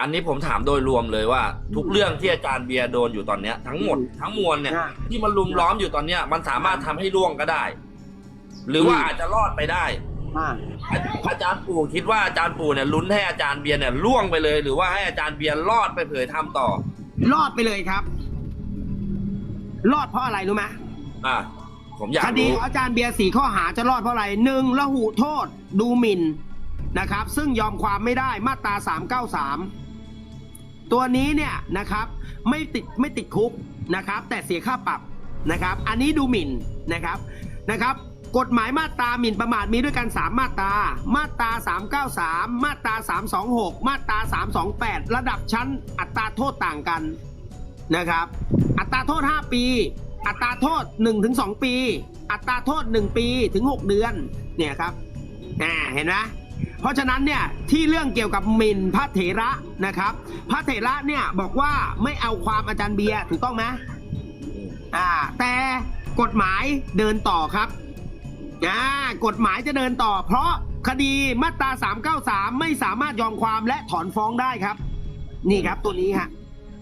อันนี้ผมถามโดยรวมเลยว่า ทุกเรื่องที่อาจารย์เบียร์โดนอยู่ตอนเนี้ย ทั้งหมดทั้งมวลเนี่ยอ่าที่มันลุมล้อมอยู่ตอนเนี้ย มันสามารถทำให้ล่วงก็ได้ หรือว่าอืมอาจจะรอดไปได้ อ่าอาอาจารย์ปู่คิดว่าอาจารย์ปู่เนี่ยลุ้นให้อาจารย์เบียร์เนี่ยล่วงไปเลย หรือว่าให้อาจารย์เบียร์รอดไปเผยทำต่อ รอดไปเลยครับ รอดเพราะอะไรรู้ไหมอะผมอยากคดีรู้ของอาจารย์เบียร์สี่ข้อหาจะรอดเพราะอะไรหนึ่งละหุโทษ ดูหมิ่นนะครับ ซึ่งยอมความไม่ได้มาตราสามเก้าสาม ตัวนี้เนี่ยนะครับไม่ติดไม่ติดคุกนะครับแต่เสียค่าปรับนะครับ อันนี้ดูหมิ่นนะครับนะครับ กฎหมายมาตราหมิ่นประมาทมีด้วยกัน 3 มาตรา มาตรา 393 มาตรา 326 มาตรา 328 ระดับชั้นอัตราโทษต่างกันนะครับ อัตราโทษ 5 ปี อัตราโทษ 1-2 ปี อัตราโทษ 1 ปีถึง 6 เดือนเนี่ยครับอ่าเห็นไหม เพราะฉะนั้นเนี่ยที่เรื่องเกี่ยวกับหมิ่นพระเถระนะครับ พระเถระเนี่ยบอกว่าไม่เอาความอาจารย์เบียร์ถูกต้องไหมอ่าแต่กฎหมายเดินต่อครับอ่ากฎหมายจะเดินต่อ เพราะคดีมาตรา393 ไม่สามารถยอมความและถอนฟ้องได้ครับ นี่ครับตัวนี้ฮะ